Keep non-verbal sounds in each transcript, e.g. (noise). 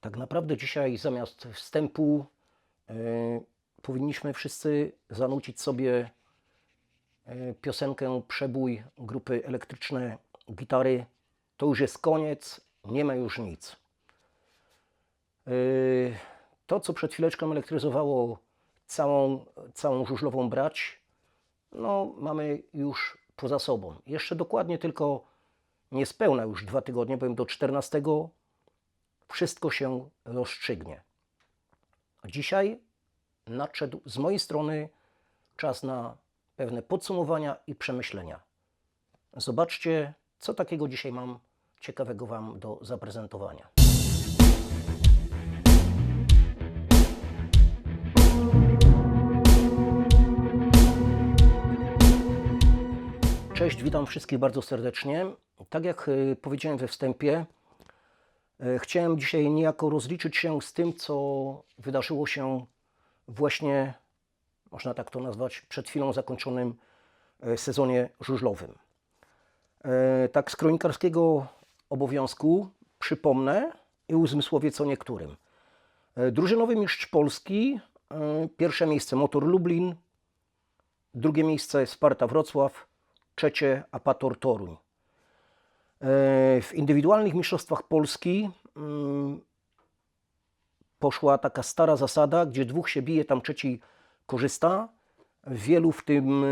Tak naprawdę dzisiaj zamiast wstępu e, powinniśmy wszyscy zanucić sobie e, piosenkę Przebój grupy Elektryczne Gitary. To już jest koniec, nie ma już nic. E, To, co przed chwileczką elektryzowało całą, całą żużlową brać, no mamy już poza sobą. Jeszcze dokładnie tylko niespełna już dwa tygodnie, powiem do 14 wszystko się rozstrzygnie. A Dzisiaj nadszedł z mojej strony czas na pewne podsumowania i przemyślenia. Zobaczcie, co takiego dzisiaj mam ciekawego Wam do zaprezentowania. Cześć, witam wszystkich bardzo serdecznie. Tak jak y, powiedziałem we wstępie, chciałem dzisiaj niejako rozliczyć się z tym, co wydarzyło się właśnie, można tak to nazwać, przed chwilą zakończonym y, sezonie żużlowym. Y, Tak z kronikarskiego obowiązku przypomnę i uzmysłowię co niektórym. Drużynowy mistrz Polski, pierwsze miejsce Motor Lublin, drugie miejsce Sparta Wrocław, trzecie Apator Toruń. E, W indywidualnych mistrzostwach Polski mm, poszła taka stara zasada, gdzie dwóch się bije, tam trzeci korzysta. Wielu w tym e,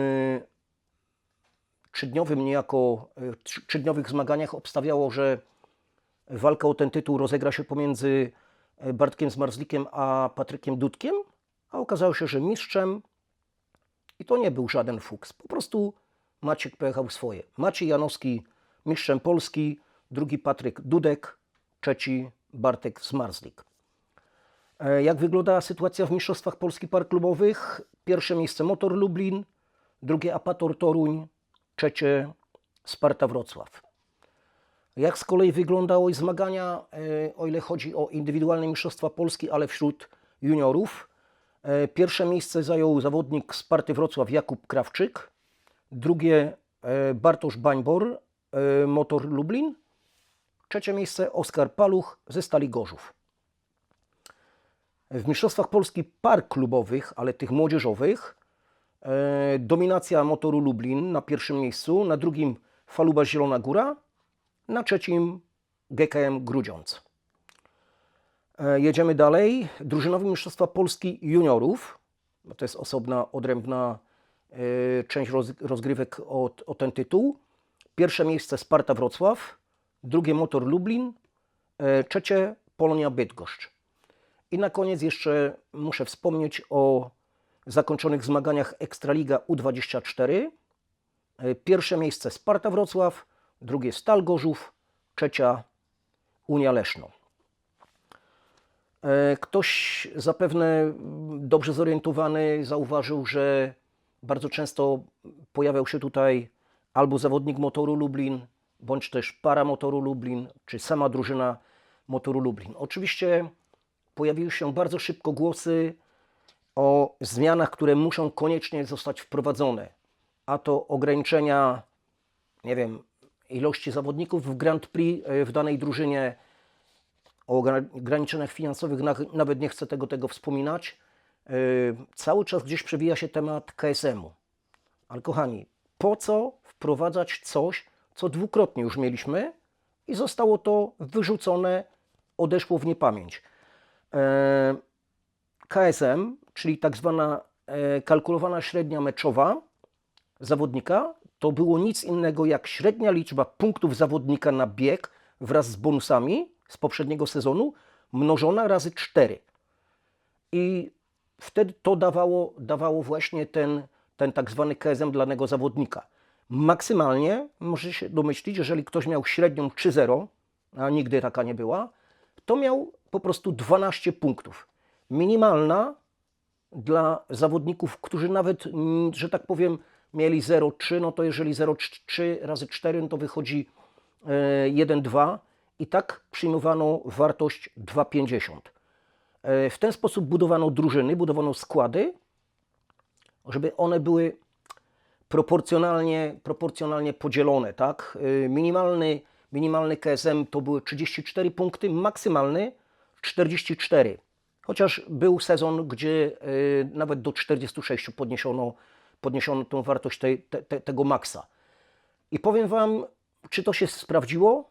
trzydniowym niejako, e, trzy- trzydniowych zmaganiach obstawiało, że walka o ten tytuł rozegra się pomiędzy Bartkiem Zmarzlikiem a Patrykiem Dudkiem, a okazało się, że mistrzem i to nie był żaden fuks. Po prostu Maciek pojechał swoje. Maciej Janowski mistrzem Polski, drugi Patryk Dudek, trzeci Bartek Zmarzlik. E, Jak wygląda sytuacja w Mistrzostwach Polski Par Klubowych? Pierwsze miejsce Motor Lublin, drugie Apator Toruń, trzecie Sparta Wrocław. Jak z kolei wyglądały zmagania, e, o ile chodzi o indywidualne Mistrzostwa Polski, ale wśród juniorów? E, Pierwsze miejsce zajął zawodnik Sparty Wrocław Jakub Krawczyk, drugie Bartosz Bańbor, Motor Lublin, trzecie miejsce Oskar Paluch ze Stali Gorzów. W Mistrzostwach Polski par klubowych, ale tych młodzieżowych, e, dominacja Motoru Lublin na pierwszym miejscu, na drugim Faluba Zielona Góra, na trzecim GKM Grudziądz. E, Jedziemy dalej. Drużynowe Mistrzostwa Polski Juniorów. To jest osobna, odrębna e, część roz, rozgrywek o, o ten tytuł. Pierwsze miejsce Sparta Wrocław, drugie Motor Lublin, e, trzecie Polonia Bydgoszcz. I na koniec jeszcze muszę wspomnieć o zakończonych zmaganiach Ekstraliga U24. E, Pierwsze miejsce Sparta Wrocław, drugie Stal Gorzów, trzecia Unia Leszno. E, Ktoś zapewne dobrze zorientowany zauważył, że bardzo często pojawiał się tutaj albo zawodnik motoru Lublin, bądź też para motoru Lublin, czy sama drużyna motoru Lublin. Oczywiście pojawiły się bardzo szybko głosy o zmianach, które muszą koniecznie zostać wprowadzone, a to ograniczenia, nie wiem, ilości zawodników w Grand Prix e, w danej drużynie, o ogra- ograniczeniach finansowych na- nawet nie chcę tego, tego wspominać. Yy, Cały czas gdzieś przewija się temat KSM-u. Ale kochani, po co wprowadzać coś, co dwukrotnie już mieliśmy i zostało to wyrzucone, odeszło w niepamięć. E, KSM, czyli tak zwana e, kalkulowana średnia meczowa zawodnika, to było nic innego jak średnia liczba punktów zawodnika na bieg wraz z bonusami z poprzedniego sezonu mnożona razy 4. I wtedy to dawało, dawało właśnie ten, ten tak zwany KSM danego zawodnika. Maksymalnie, może się domyślić, jeżeli ktoś miał średnią 3-0, a nigdy taka nie była, to miał po prostu 12 punktów. Minimalna dla zawodników, którzy nawet, że tak powiem, mieli 0,3, no to jeżeli 0,3 razy 4, no to wychodzi e, 1,2 i tak przyjmowano wartość 2,50. E, W ten sposób budowano drużyny, budowano składy, żeby one były proporcjonalnie, proporcjonalnie podzielone, tak? Y, Minimalny, minimalny KSM to były 34 punkty, maksymalny 44. Chociaż był sezon, gdzie y, nawet do 46 podniesiono, podniesiono tą wartość tej, te, te, tego maksa. I powiem Wam, czy to się sprawdziło?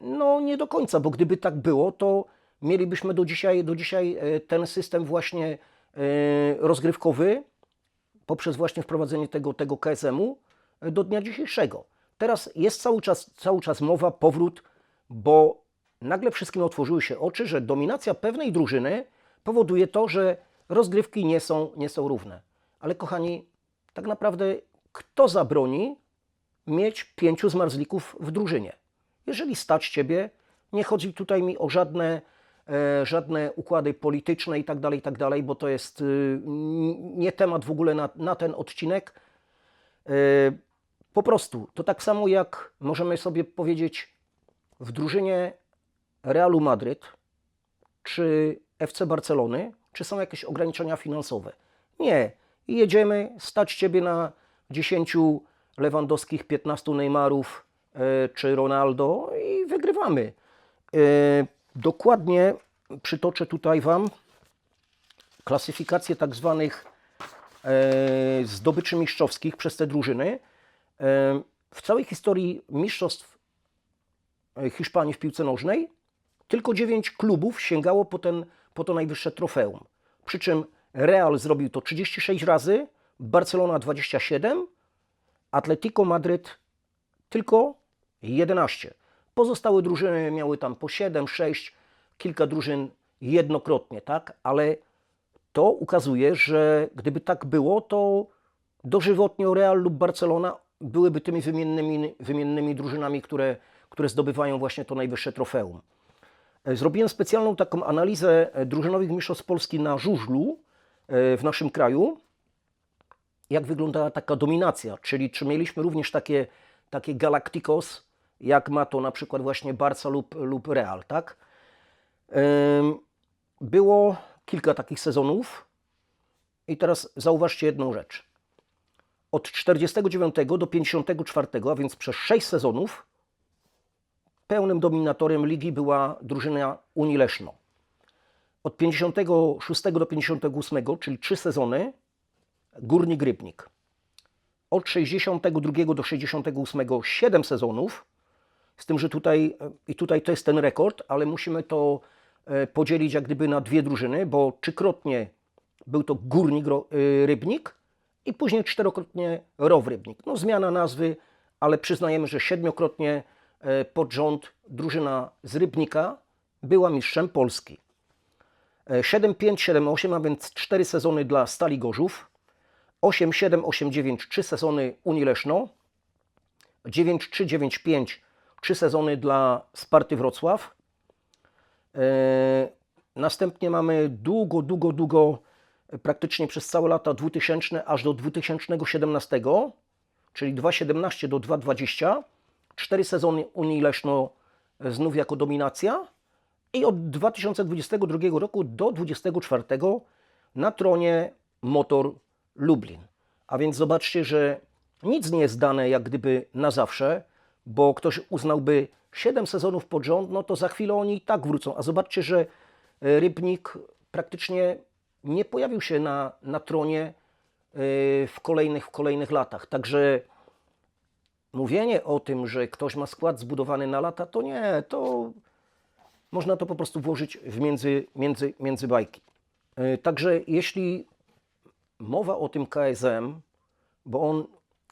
No nie do końca, bo gdyby tak było, to mielibyśmy do dzisiaj, do dzisiaj e, ten system właśnie rozgrywkowy poprzez właśnie wprowadzenie tego, tego KSM-u e, do dnia dzisiejszego. Teraz jest cały czas, cały czas mowa, powrót, bo nagle wszystkim otworzyły się oczy, że dominacja pewnej drużyny powoduje to, że rozgrywki nie są, nie są równe. Ale kochani, tak naprawdę kto zabroni mieć pięciu zmarzlików w drużynie? Jeżeli stać Ciebie, nie chodzi tutaj mi o żadne, żadne układy polityczne i tak dalej, i tak bo to jest y, nie temat w ogóle na, na ten odcinek. E, po prostu, to tak samo jak możemy sobie powiedzieć w drużynie Realu Madryt czy FC Barcelony, czy są jakieś ograniczenia finansowe? Nie. I jedziemy, stać Ciebie na 10 Lewandowskich, 15 Neymarów e, czy Ronaldo i wygrywamy. Dokładnie przytoczę tutaj Wam klasyfikację tak zwanych e, zdobyczy mistrzowskich przez te drużyny. E, W całej historii mistrzostw e, Hiszpanii w piłce nożnej tylko 9 klubów sięgało po, ten, po to najwyższe trofeum. Przy czym Real zrobił to 36 razy, Barcelona 27, Atletico Madryt tylko 11. Pozostałe drużyny miały tam po 7, 6, kilka drużyn jednokrotnie, tak? Ale to ukazuje, że gdyby tak było, to dożywotnio Real lub Barcelona byłyby tymi wymiennymi, wymiennymi drużynami, które, które zdobywają właśnie to najwyższe trofeum. E, Zrobiłem specjalną taką analizę e, drużynowych mistrzostw Polski na żużlu e, w naszym kraju. Jak wyglądała taka dominacja, czyli czy mieliśmy również takie, takie Galacticos, jak ma to na przykład właśnie Barca lub, lub Real, tak? Było kilka takich sezonów i teraz zauważcie jedną rzecz. Od 49 do 54, a więc przez 6 sezonów, pełnym dominatorem ligi była drużyna Unii Leszno. Od 56 do 58, czyli 3 sezony, Górnik Rybnik. Od 62 do 68 7 sezonów, z tym, że tutaj, i tutaj to jest ten rekord, ale musimy to e, podzielić jak gdyby na dwie drużyny, bo trzykrotnie był to Górnik y, Rybnik i później czterokrotnie Row Rybnik. No zmiana nazwy, ale przyznajemy, że siedmiokrotnie e, pod rząd drużyna z Rybnika była mistrzem Polski. E, 7-5, 7-8, a więc 4 sezony dla Stali Gorzów, 8-7, 8-9, 3 sezony Unii Leszno, 9-3, 9-5, 3 sezony dla Sparty Wrocław. E, Następnie mamy długo, długo, długo, e, praktycznie przez całe lata 2000 aż do 2017, czyli 2017 do 2020, 4 sezony Unii Leszno e, znów jako dominacja i od 2022 roku do 2024 na tronie Motor Lublin. A więc zobaczcie, że nic nie jest dane jak gdyby na zawsze, bo ktoś uznałby 7 sezonów pod rząd, no to za chwilę oni i tak wrócą. A zobaczcie, że e, Rybnik praktycznie nie pojawił się na, na tronie e, w kolejnych, w kolejnych latach. Także mówienie o tym, że ktoś ma skład zbudowany na lata, to nie, to można to po prostu włożyć w między, między, między bajki. E, Także jeśli mowa o tym KSM, bo on,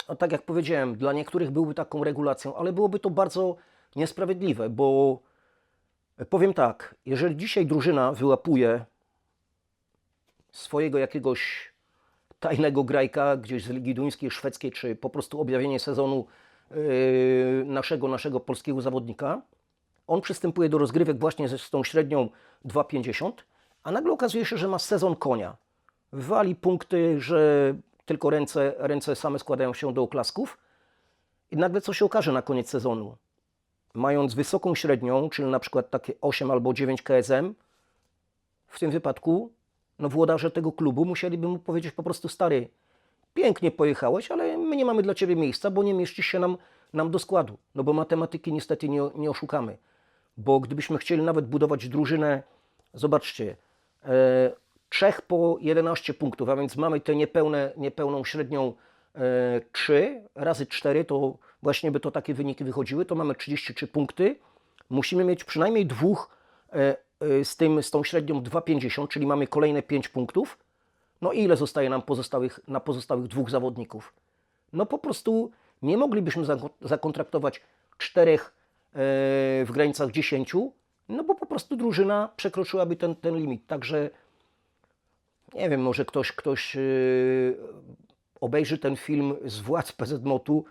no tak jak powiedziałem, dla niektórych byłby taką regulacją, ale byłoby to bardzo niesprawiedliwe, bo powiem tak, jeżeli dzisiaj drużyna wyłapuje swojego jakiegoś tajnego grajka gdzieś z Ligi Duńskiej, Szwedzkiej, czy po prostu objawienie sezonu yy, naszego, naszego polskiego zawodnika, on przystępuje do rozgrywek właśnie z tą średnią 2,50, a nagle okazuje się, że ma sezon konia. Wali punkty, że tylko ręce, ręce same składają się do oklasków i nagle co się okaże na koniec sezonu? Mając wysoką średnią, czyli na przykład takie 8 albo 9 KSM, w tym wypadku no włodarze tego klubu musieliby mu powiedzieć po prostu stary, pięknie pojechałeś, ale my nie mamy dla Ciebie miejsca, bo nie mieścisz się nam, nam do składu. No bo matematyki niestety nie, nie oszukamy. Bo gdybyśmy chcieli nawet budować drużynę Zobaczcie, e, Czech po 11 punktów, a więc mamy tę niepełne, niepełną średnią e, 3 razy 4, to właśnie by to takie wyniki wychodziły, to mamy 33 punkty. Musimy mieć przynajmniej dwóch e, e, z, tym, z tą średnią 2,50, czyli mamy kolejne 5 punktów. No i ile zostaje nam pozostałych, na pozostałych dwóch zawodników? No po prostu nie moglibyśmy zako- zakontraktować czterech e, w granicach 10, no bo po prostu drużyna przekroczyłaby ten, ten limit. Także nie wiem, może ktoś, ktoś yy, obejrzy ten film z władz PZMOT-u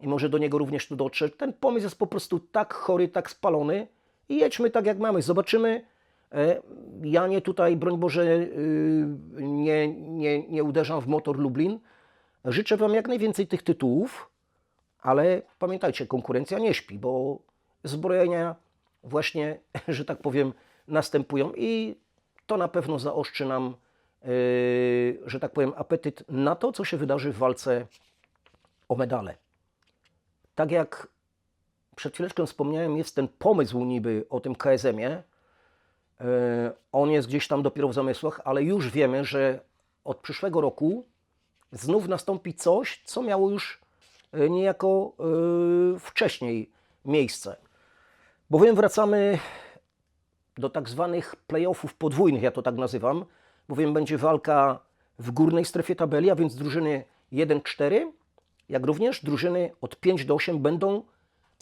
i może do niego również tu dotrze. Ten pomysł jest po prostu tak chory, tak spalony i jedźmy tak jak mamy. Zobaczymy. E, Ja nie tutaj, broń Boże, yy, nie, nie, nie uderzam w motor Lublin. Życzę Wam jak najwięcej tych tytułów, ale pamiętajcie, konkurencja nie śpi, bo zbrojenia właśnie, (laughs) że tak powiem, następują i to na pewno zaostrzy nam, że tak powiem, apetyt na to, co się wydarzy w walce o medale. Tak jak przed chwileczką wspomniałem, jest ten pomysł niby o tym KSM-ie. Yy, On jest gdzieś tam dopiero w zamysłach, ale już wiemy, że od przyszłego roku znów nastąpi coś, co miało już yy, niejako yy, wcześniej miejsce. Bowiem wracamy do tak zwanych playoffów podwójnych, ja to tak nazywam, bowiem będzie walka w górnej strefie tabeli, a więc drużyny 1-4, jak również drużyny od 5 do 8 będą,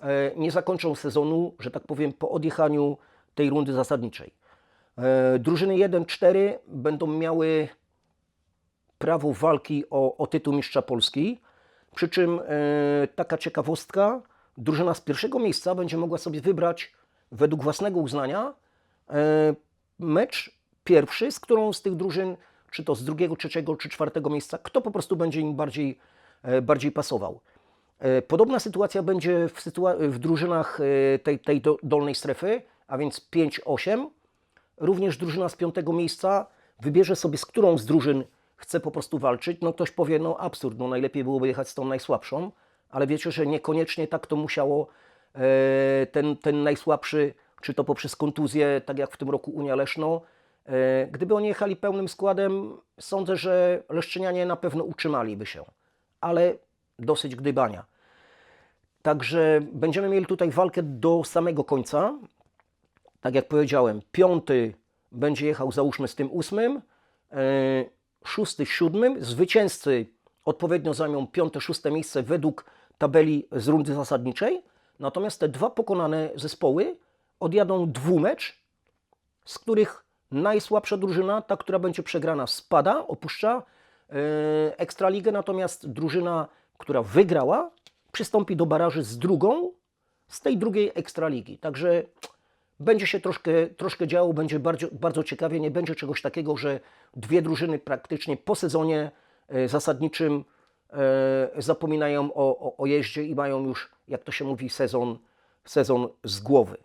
e, nie zakończą sezonu, że tak powiem, po odjechaniu tej rundy zasadniczej. E, Drużyny 1-4 będą miały prawo walki o, o tytuł mistrza Polski. Przy czym e, taka ciekawostka, drużyna z pierwszego miejsca będzie mogła sobie wybrać według własnego uznania mecz pierwszy, z którą z tych drużyn, czy to z drugiego, trzeciego, czy czwartego miejsca, kto po prostu będzie im bardziej, e, bardziej pasował. E, Podobna sytuacja będzie w, sytua- w drużynach e, tej, tej do- dolnej strefy, a więc 5-8. Również drużyna z piątego miejsca wybierze sobie, z którą z drużyn chce po prostu walczyć. No ktoś powie, no absurd, no najlepiej byłoby jechać z tą najsłabszą, ale wiecie, że niekoniecznie tak to musiało ten, ten najsłabszy, czy to poprzez kontuzję, tak jak w tym roku Unia Leszno, gdyby oni jechali pełnym składem, sądzę, że Leszczynianie na pewno utrzymaliby się, ale dosyć gdybania. Także będziemy mieli tutaj walkę do samego końca. Tak jak powiedziałem, piąty będzie jechał, załóżmy, z tym ósmym, e, szósty z siódmym. Zwycięzcy odpowiednio zajmą piąte, szóste miejsce według tabeli z rundy zasadniczej. Natomiast te dwa pokonane zespoły odjadą dwumecz, z których najsłabsza drużyna, ta, która będzie przegrana, spada, opuszcza e, Ekstraligę, natomiast drużyna, która wygrała, przystąpi do baraży z drugą, z tej drugiej Ekstraligi. Także będzie się troszkę, troszkę działo, będzie bardzo, bardzo ciekawie. Nie będzie czegoś takiego, że dwie drużyny praktycznie po sezonie e, zasadniczym e, zapominają o, o, o jeździe i mają już, jak to się mówi, sezon, sezon z głowy.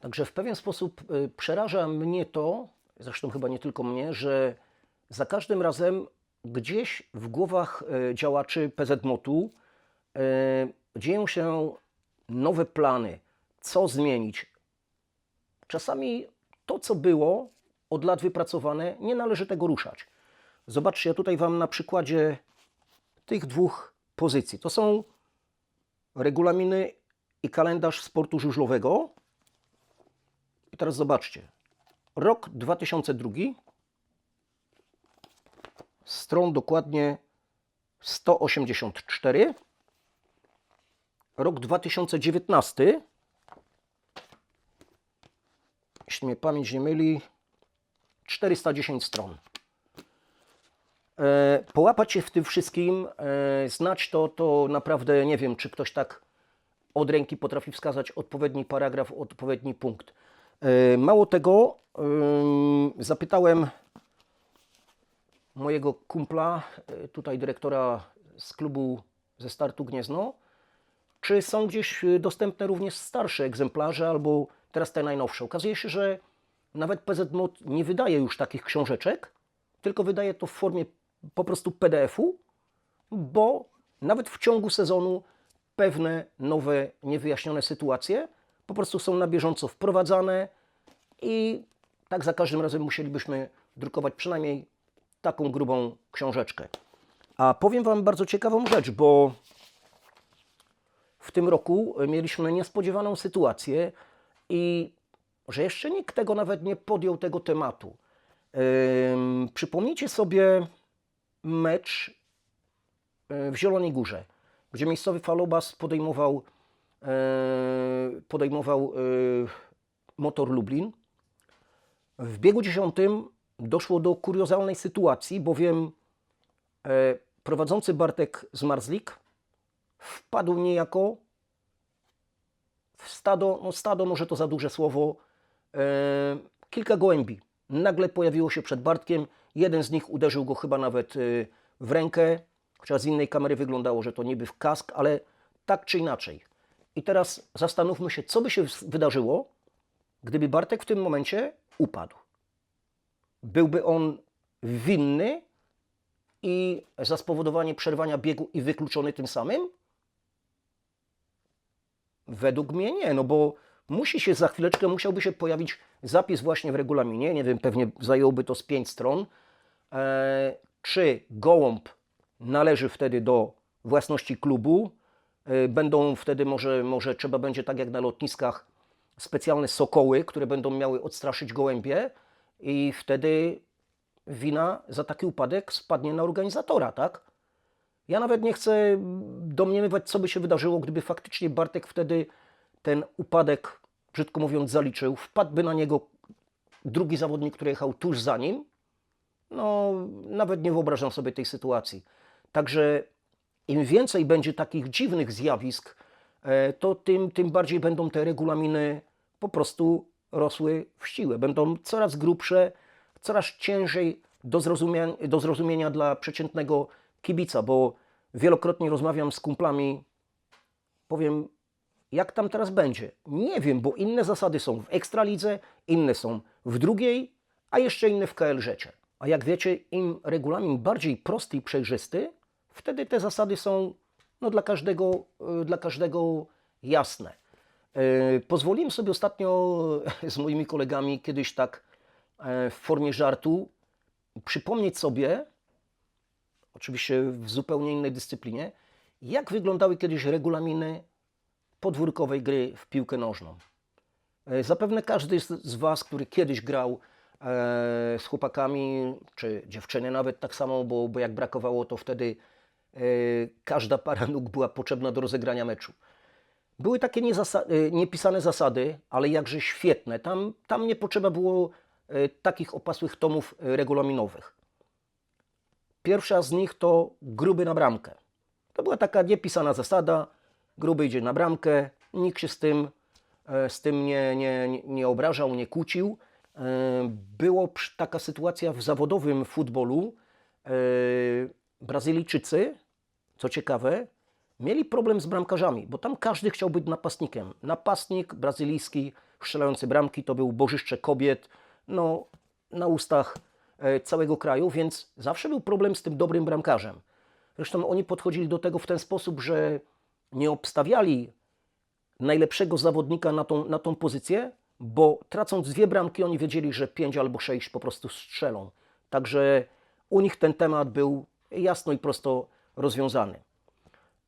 Także w pewien sposób przeraża mnie to, zresztą chyba nie tylko mnie, że za każdym razem gdzieś w głowach e, działaczy PZMOT-u e, dzieją się nowe plany, co zmienić, Czasami to, co było od lat wypracowane, nie należy tego ruszać. Zobaczcie, ja tutaj Wam na przykładzie tych dwóch pozycji. To są regulaminy i kalendarz sportu żużlowego. I teraz zobaczcie. Rok 2002, stron dokładnie 184. Rok 2019, jeśli mnie pamięć nie myli, 410 stron. E, połapać się w tym wszystkim, e, znać to, to naprawdę nie wiem, czy ktoś tak od ręki potrafi wskazać odpowiedni paragraf, odpowiedni punkt. E, mało tego, zapytałem mojego kumpla, e, tutaj dyrektora z klubu ze startu Gniezno, czy są gdzieś y, dostępne również starsze egzemplarze albo teraz te najnowsze. Okazuje się, że nawet PZMOT nie wydaje już takich książeczek, tylko wydaje to w formie po prostu PDF-u, bo nawet w ciągu sezonu pewne nowe, niewyjaśnione sytuacje po prostu są na bieżąco wprowadzane i tak za każdym razem musielibyśmy drukować przynajmniej taką grubą książeczkę. A powiem Wam bardzo ciekawą rzecz, bo w tym roku mieliśmy niespodziewaną sytuację i że jeszcze nikt tego nawet nie podjął tego tematu. Ym, przypomnijcie sobie mecz y, w Zielonej Górze, gdzie miejscowy falobas podejmował, podejmował e, motor Lublin. W biegu dziesiątym doszło do kuriozalnej sytuacji, bowiem e, prowadzący Bartek Zmarzlik wpadł niejako w stado, no stado może to za duże słowo, e, kilka gołębi. Nagle pojawiło się przed Bartkiem, jeden z nich uderzył go chyba nawet e, w rękę, chociaż z innej kamery wyglądało, że to niby w kask, ale tak czy inaczej. I teraz zastanówmy się, co by się wydarzyło, gdyby Bartek w tym momencie upadł. Byłby on winny i za spowodowanie przerwania biegu i wykluczony tym samym? Według mnie nie, no bo musi się za chwileczkę, musiałby się pojawić zapis właśnie w regulaminie, nie wiem, pewnie zajęłoby to z pięć stron, e, czy gołąb należy wtedy do własności klubu, będą wtedy może, może trzeba będzie tak jak na lotniskach specjalne sokoły, które będą miały odstraszyć gołębie i wtedy wina za taki upadek spadnie na organizatora, tak? Ja nawet nie chcę domniemywać, co by się wydarzyło, gdyby faktycznie Bartek wtedy ten upadek, brzydko mówiąc, zaliczył. Wpadłby na niego drugi zawodnik, który jechał tuż za nim. No, nawet nie wyobrażam sobie tej sytuacji. Także im więcej będzie takich dziwnych zjawisk, e, to tym, tym bardziej będą te regulaminy po prostu rosły w siłę. Będą coraz grubsze, coraz ciężej do zrozumienia, do zrozumienia dla przeciętnego kibica, bo wielokrotnie rozmawiam z kumplami, powiem, jak tam teraz będzie. Nie wiem, bo inne zasady są w Ekstralidze, inne są w drugiej, a jeszcze inne w KL Rzecie. A jak wiecie, im regulamin bardziej prosty i przejrzysty, wtedy te zasady są no, dla, każdego, y, dla każdego jasne. Yy, Pozwoliłem sobie ostatnio (laughs) z moimi kolegami kiedyś tak e, w formie żartu przypomnieć sobie, oczywiście w zupełnie innej dyscyplinie, jak wyglądały kiedyś regulaminy podwórkowej gry w piłkę nożną. E, Zapewne każdy z Was, który kiedyś grał e, z chłopakami, czy dziewczyny nawet tak samo, bo, bo jak brakowało, to wtedy każda para (laughs) nóg była potrzebna do rozegrania meczu. Były takie e, niepisane zasady, ale jakże świetne. Tam, tam nie potrzeba było e, takich opasłych tomów e, regulaminowych. Pierwsza z nich to gruby na bramkę. To była taka niepisana zasada, gruby idzie na bramkę, nikt się z tym, e, z tym nie, nie, nie- obrażał, nie kłócił. E, przy- taka sytuacja w zawodowym futbolu. Brazylijczycy, co ciekawe, mieli problem z bramkarzami, bo tam każdy chciał być napastnikiem. Napastnik brazylijski, strzelający bramki, to był bożyszcze kobiet, no, na ustach e, całego kraju, więc zawsze był problem z tym dobrym bramkarzem. Zresztą oni podchodzili do tego w ten sposób, że nie obstawiali najlepszego zawodnika na tą, na tą pozycję, bo tracąc dwie bramki, oni wiedzieli, że pięć albo sześć po prostu strzelą. Także u nich ten temat był jasno i prosto rozwiązany.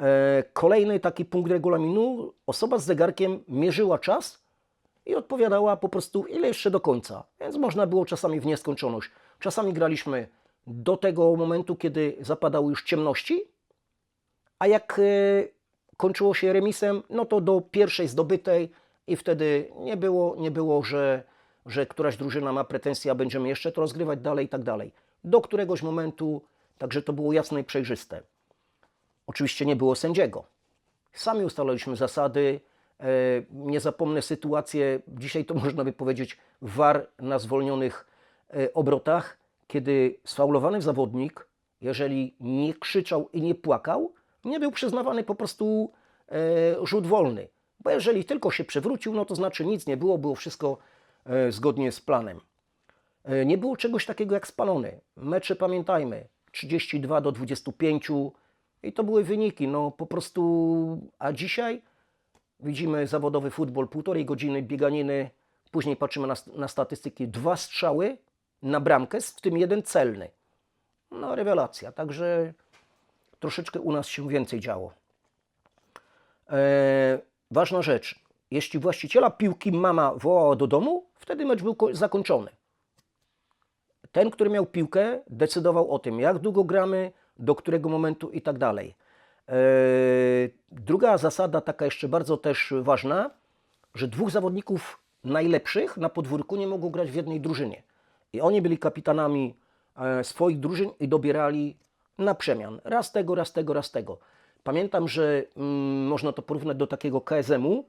E, Kolejny taki punkt regulaminu, osoba z zegarkiem mierzyła czas i odpowiadała po prostu ile jeszcze do końca. Więc można było czasami w nieskończoność. Czasami graliśmy do tego momentu, kiedy zapadały już ciemności, a jak e, kończyło się remisem, no to do pierwszej zdobytej i wtedy nie było, nie było że, że któraś drużyna ma pretensje, a będziemy jeszcze to rozgrywać dalej i tak dalej. Do któregoś momentu, także to było jasne i przejrzyste. Oczywiście nie było sędziego. Sami ustalaliśmy zasady. E, Nie zapomnę sytuację, dzisiaj to (laughs) można by powiedzieć, war na zwolnionych e, obrotach, kiedy sfaulowany zawodnik, jeżeli nie krzyczał i nie płakał, nie był przyznawany po prostu e, rzut wolny. Bo jeżeli tylko się przewrócił, no to znaczy nic nie było, było wszystko zgodnie z planem. Nie było czegoś takiego jak spalony. Mecze pamiętajmy, 32 do 25 i to były wyniki. No po prostu, a dzisiaj widzimy zawodowy futbol, półtorej godziny bieganiny, Później patrzymy na, na statystyki. Dwa strzały na bramkę, w tym jeden celny. No rewelacja. Także troszeczkę u nas się więcej działo. E, ważna rzecz. Jeśli właściciela piłki mama wołała do domu, wtedy mecz był ko- zakończony. Ten, który miał piłkę, decydował o tym, jak długo gramy, do którego momentu i tak dalej. E, Druga zasada, taka jeszcze bardzo też ważna, że dwóch zawodników najlepszych na podwórku nie mogło grać w jednej drużynie. I oni byli kapitanami e, swoich drużyn i dobierali na przemian. Raz tego, raz tego, raz tego. Pamiętam, że mm, można to porównać do takiego KSM-u,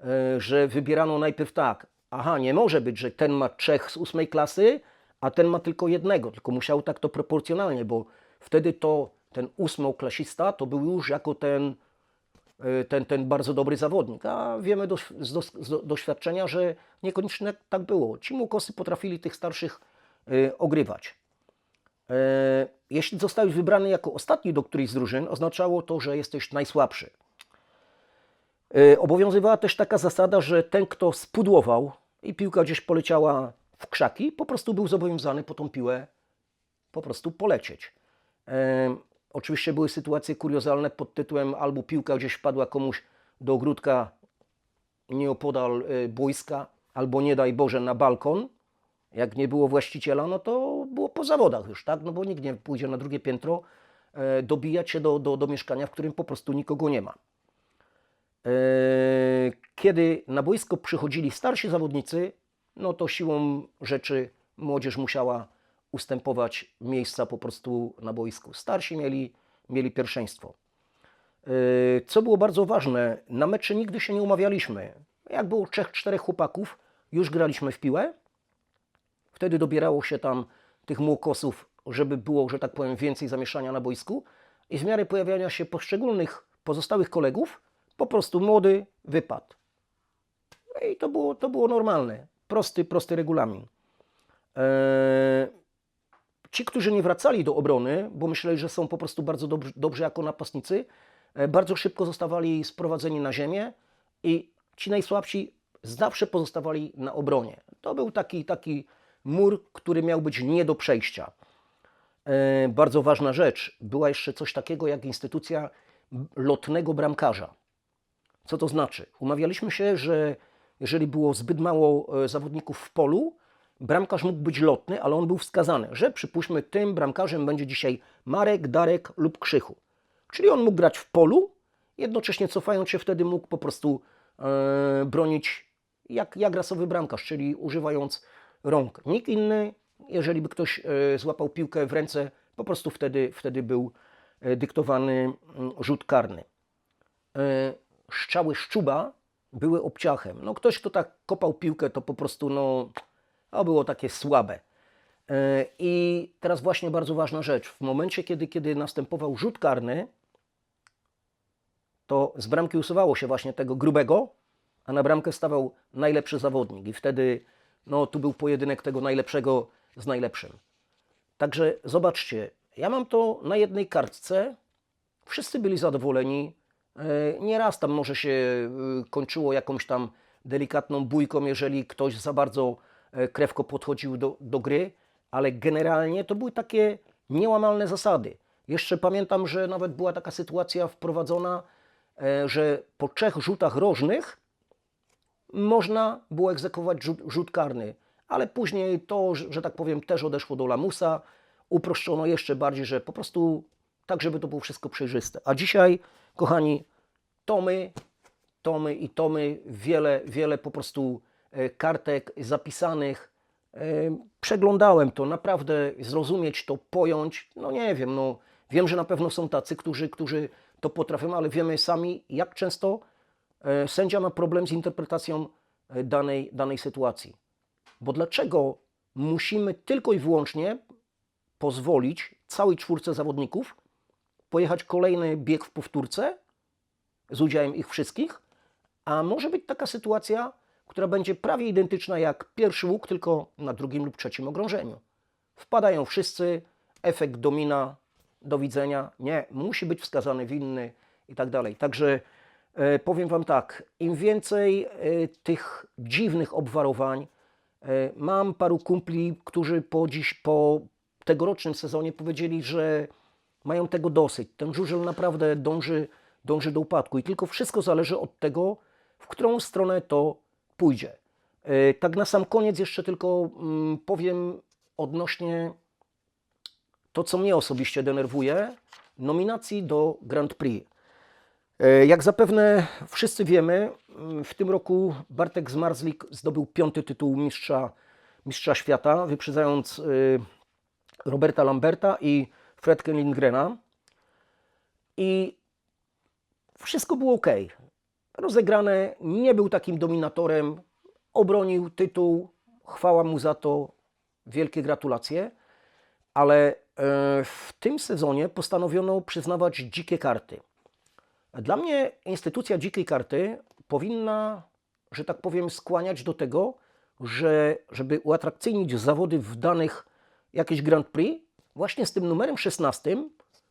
e, że wybierano najpierw tak, aha, nie może być, że ten ma trzech z ósmej klasy, a ten ma tylko jednego, tylko musiało tak to proporcjonalnie, bo wtedy to ten ósmoklasista to był już jako ten, e, ten, ten bardzo dobry zawodnik, a wiemy do, z, do, z doświadczenia, że niekoniecznie tak było. Ci młokosy potrafili tych starszych e, ogrywać. E, Jeśli zostałeś wybrany jako ostatni do którejś z drużyn, oznaczało to, że jesteś najsłabszy. Obowiązywała też taka zasada, że ten, kto spudłował i piłka gdzieś poleciała w krzaki, po prostu był zobowiązany po tą piłę po prostu polecieć. E, oczywiście były sytuacje kuriozalne pod tytułem albo piłka gdzieś wpadła komuś do ogródka nieopodal e, boiska, albo nie daj Boże na balkon. Jak nie było właściciela, no to było po zawodach już, tak? No bo nikt nie pójdzie na drugie piętro e, dobijać się do, do, do mieszkania, w którym po prostu nikogo nie ma. E, Kiedy na boisko przychodzili starsi zawodnicy, no to siłą rzeczy młodzież musiała ustępować miejsca po prostu na boisku. Starsi mieli, mieli pierwszeństwo. E, Co było bardzo ważne, na mecze nigdy się nie umawialiśmy. Jak było trzech, czterech chłopaków, już graliśmy w piłę. Wtedy dobierało się tam tych młokosów, żeby było, że tak powiem, więcej zamieszania na boisku. I w miarę pojawiania się poszczególnych pozostałych kolegów, po prostu młody wypadł. No i to było, to było normalne. Prosty, prosty regulamin. Eee, ci, którzy nie wracali do obrony, bo myśleli, że są po prostu bardzo dobrzy jako napastnicy, e, bardzo szybko zostawali sprowadzeni na ziemię i ci najsłabsi zawsze pozostawali na obronie. To był taki, taki mur, który miał być nie do przejścia. E, Bardzo ważna rzecz, była jeszcze coś takiego jak instytucja lotnego bramkarza. Co to znaczy? Umawialiśmy się, że jeżeli było zbyt mało e, zawodników w polu, bramkarz mógł być lotny, ale on był wskazany, że przypuśćmy tym bramkarzem będzie dzisiaj Marek, Darek lub Krzychu. Czyli on mógł grać w polu, jednocześnie cofając się wtedy mógł po prostu e, bronić jak, jak rasowy bramkarz, czyli używając rąk. Nikt inny, jeżeli by ktoś e, złapał piłkę w ręce, po prostu wtedy, wtedy był dyktowany mm, rzut karny. Strzały szczuba były obciachem. No ktoś, kto tak kopał piłkę, to po prostu no, to było takie słabe. E, I teraz właśnie bardzo ważna rzecz. W momencie, kiedy, kiedy następował rzut karny, to z bramki usuwało się właśnie tego grubego, a na bramkę stawał najlepszy zawodnik. I wtedy no, tu był pojedynek tego najlepszego z najlepszym. Także zobaczcie, ja mam to na jednej kartce. Wszyscy byli zadowoleni. E, Nieraz tam może się y, kończyło jakąś tam delikatną bójką, jeżeli ktoś za bardzo e, krewko podchodził do, do gry, ale generalnie to były takie niełamalne zasady. Jeszcze pamiętam, że nawet była taka sytuacja wprowadzona, e, że po trzech rzutach rożnych można było egzekwować rzut, rzut karny, ale później to, że tak powiem, też odeszło do lamusa. Uproszczono jeszcze bardziej, że po prostu tak, żeby to było wszystko przejrzyste. A dzisiaj, kochani, tomy, tomy i tomy, wiele, wiele po prostu e, kartek zapisanych. E, Przeglądałem to, naprawdę zrozumieć to, pojąć, no nie wiem, no wiem, że na pewno są tacy, którzy, którzy to potrafią, ale wiemy sami, jak często e, sędzia ma problem z interpretacją danej, danej sytuacji. Bo dlaczego musimy tylko i wyłącznie pozwolić całej czwórce zawodników pojechać kolejny bieg w powtórce z udziałem ich wszystkich, a może być taka sytuacja, która będzie prawie identyczna jak pierwszy łuk, tylko na drugim lub trzecim okrążeniu. Wpadają wszyscy, efekt domina, do widzenia. Nie, musi być wskazany winny i tak dalej. Także E, powiem Wam tak, im więcej e, tych dziwnych obwarowań, e, mam paru kumpli, którzy po dziś, po tegorocznym sezonie powiedzieli, że mają tego dosyć. Ten żużel naprawdę dąży, dąży do upadku i tylko wszystko zależy od tego, w którą stronę to pójdzie. E, Tak na sam koniec jeszcze tylko mm, powiem odnośnie to, co mnie osobiście denerwuje, nominacji do Grand Prix. E, Jak zapewne wszyscy wiemy, m, w tym roku Bartek Zmarzlik zdobył piąty tytuł mistrza, mistrza świata, wyprzedzając y, Roberta Lamberta i Fredkę Lindgrena. I wszystko było ok. Rozegrane, nie był takim dominatorem, obronił tytuł, chwała mu za to, wielkie gratulacje, ale e, w tym sezonie postanowiono przyznawać dzikie karty. Dla mnie instytucja dzikiej karty powinna, że tak powiem, skłaniać do tego, że żeby uatrakcyjnić zawody w danych jakieś Grand Prix, właśnie z tym numerem 16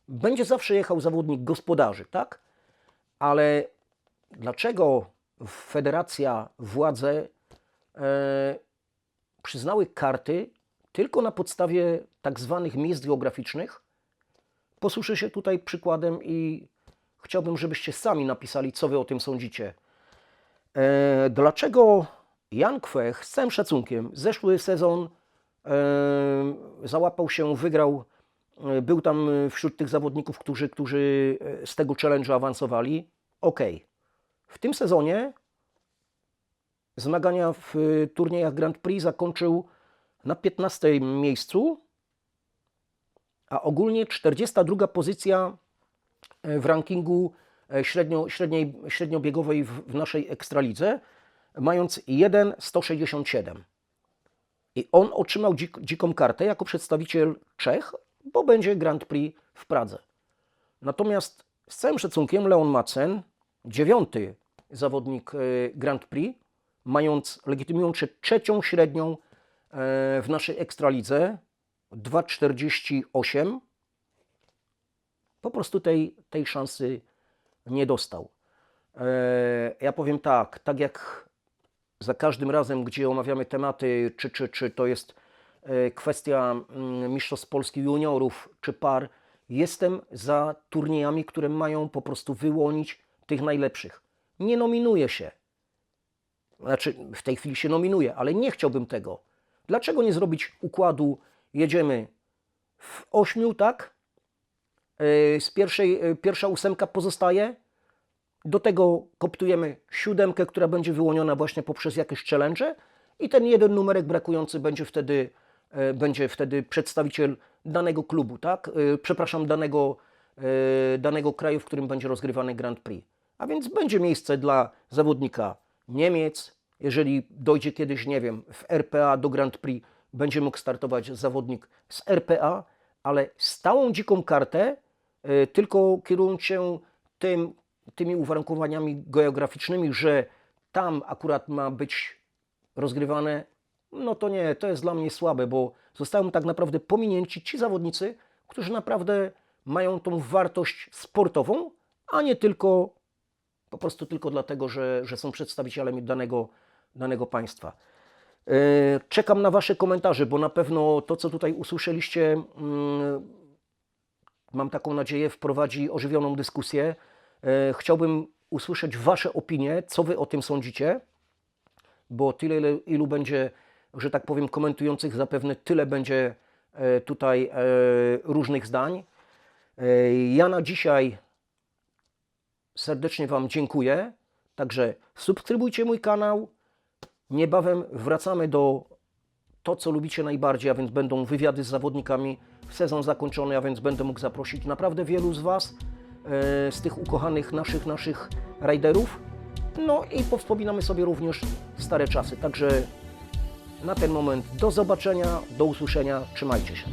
będzie zawsze jechał zawodnik gospodarzy, tak? Ale dlaczego federacja, władze e, przyznały karty tylko na podstawie tak zwanych miejsc geograficznych? Posłuszę się tutaj przykładem i chciałbym, żebyście sami napisali, co wy o tym sądzicie. E, dlaczego Jan Kwech, z całym szacunkiem, zeszły sezon załapał się, wygrał, e, był tam e, wśród tych zawodników, którzy, którzy e, z tego challenge'u awansowali. Ok. W tym sezonie zmagania w turniejach Grand Prix zakończył na 15 miejscu, a ogólnie 42 pozycja w rankingu średnio, średniej, średniobiegowej w, w naszej ekstralidze, mając 1,167. I on otrzymał dzik, dziką kartę jako przedstawiciel Czech, bo będzie Grand Prix w Pradze. Natomiast z całym szacunkiem Leon Macen, dziewiąty zawodnik e, Grand Prix, mając legitymujący trzecią średnią e, w naszej ekstralidze, 2,48, po prostu tej, tej szansy nie dostał. E, Ja powiem tak, tak jak za każdym razem, gdzie omawiamy tematy, czy, czy, czy to jest e, kwestia mm, Mistrzostw Polski juniorów, czy par, jestem za turniejami, które mają po prostu wyłonić tych najlepszych. Nie nominuję się. Znaczy, w tej chwili się nominuję, ale nie chciałbym tego. Dlaczego nie zrobić układu, jedziemy w ośmiu, tak? E, Z pierwszej, e, pierwsza ósemka pozostaje, do tego koptujemy siódemkę, która będzie wyłoniona właśnie poprzez jakieś challenge i ten jeden numerek brakujący będzie wtedy, e, będzie wtedy przedstawiciel danego klubu, tak? E, Przepraszam, danego, e, danego kraju, w którym będzie rozgrywany Grand Prix. A więc będzie miejsce dla zawodnika Niemiec, jeżeli dojdzie kiedyś, nie wiem, w RPA do Grand Prix, będzie mógł startować zawodnik z RPA, ale stałą dziką kartę, tylko kierując się tym, tymi uwarunkowaniami geograficznymi, że tam akurat ma być rozgrywane, no to nie, to jest dla mnie słabe, bo zostają tak naprawdę pominięci ci zawodnicy, którzy naprawdę mają tą wartość sportową, a nie tylko po prostu tylko dlatego, że, że są przedstawicielami danego, danego państwa. E, Czekam na Wasze komentarze, bo na pewno to, co tutaj usłyszeliście, mm, mam taką nadzieję, wprowadzi ożywioną dyskusję. E, Chciałbym usłyszeć Wasze opinie, co Wy o tym sądzicie, bo tyle, ile- ilu będzie, że tak powiem, komentujących, zapewne tyle będzie e, tutaj e, różnych zdań. Ja na dzisiaj serdecznie Wam dziękuję. Także subskrybujcie mój kanał. Niebawem wracamy do to, co lubicie najbardziej, a więc będą wywiady z zawodnikami. Sezon zakończony, a więc będę mógł zaprosić naprawdę wielu z Was, z tych ukochanych naszych, naszych rajderów. No i powspominamy sobie również stare czasy. Także na ten moment do zobaczenia, do usłyszenia. Trzymajcie się.